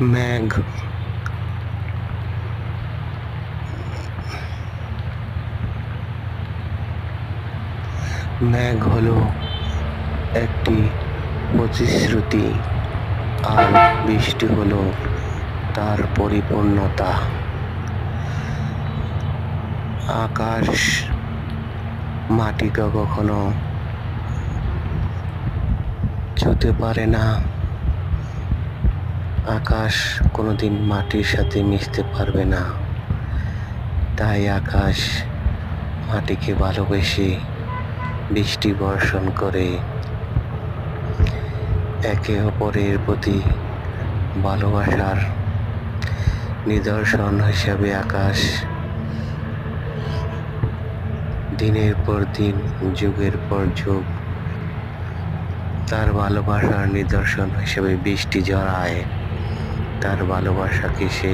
মেঘ। মেঘ হলো একটি প্রতিশ্রুতি আর বৃষ্টি হলো তার পরিপূর্ণতা। আকাশ, মাটিকে কখনো ছুতে পারে না। আকাশ কোনোদিন মাটির সাথে মিশতে পারবে না। তাই আকাশ মাটিকে ভালোবেসে বৃষ্টি বর্ষণ করে। একে অপরের প্রতি ভালোবাসার নিদর্শন হিসাবে আকাশ দিনের পর দিন, যুগের পর যুগ তার ভালোবাসার নিদর্শন হিসেবে বৃষ্টি জড়ায়। তার ভালোবাসাকে সে